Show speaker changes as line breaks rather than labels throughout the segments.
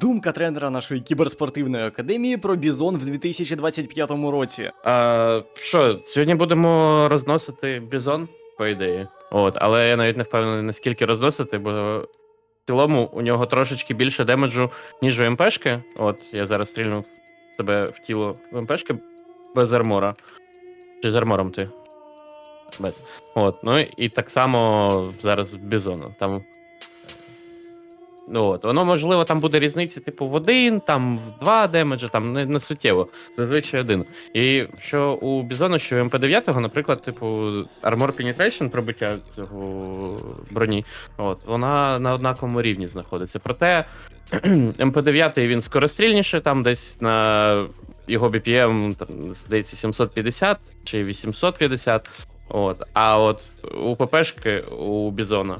Думка тренера нашої кіберспортивної академії про бізон в 2025 році.
А, що, сьогодні будемо розносити бізон, по ідеї. От, але я навіть не впевнений, наскільки розносити, бо в цілому у нього трошечки більше демеджу, ніж у МПшки. От, я зараз стрільну тебе в тіло в МПшки без армора. Чи з армором ти? Без. От, ну і так само зараз бізону. Там. Ну, от, воно, можливо, там буде різниці, типу, в один, там в два демеджа, там не, не суттєво. Зазвичай один. І що у Бізону, що у МП9, наприклад, типу, Armor Penetration, пробиття цього броні, от, вона на однаковому рівні знаходиться. Проте МП9 він скорострільніше, там десь на його BPM, там, здається, 750 чи 850. От, а от у ППшки у Бізона.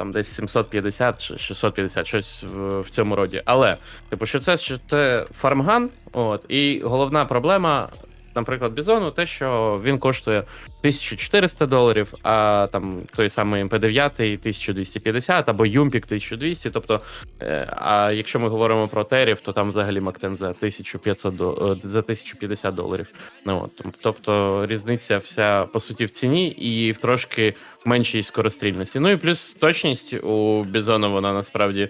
Там десь 750 чи 650, щось в, в цьому роді. Але, типу, що це, що це фармган, от, і головна проблема, наприклад, Бізону, те, що він коштує 1400 доларів, а там той самий МП9 1250 або Юмпік 1200. Тобто, е, а якщо ми говоримо про терів, то там взагалі Мактен за 1500 до, е, за 1050 доларів. Ну, от, тобто різниця вся по суті в ціні і в трошки меншій скорострільності. Ну і плюс точність у Бізона вона насправді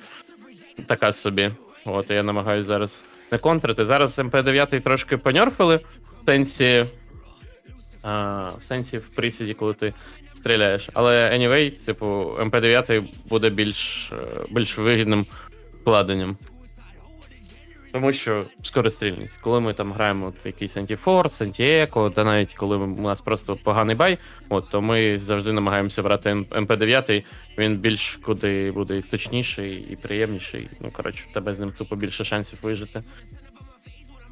така собі. От я намагаюся зараз не контрити. Зараз МП9 трошки понерфили сенсі. А, в сенсі в присіді, коли ти стріляєш. Але anyway, типу, МП9 буде більш, е, більш вигідним вкладенням. Тому що скорострільність. Коли ми там граємо от якийсь антифорс, антіеко, та навіть коли у нас просто поганий бай, от, то ми завжди намагаємося брати М- МП9, він більш куди буде точніший і приємніший. Ну, коротше, в тебе з ним тупо більше шансів вижити.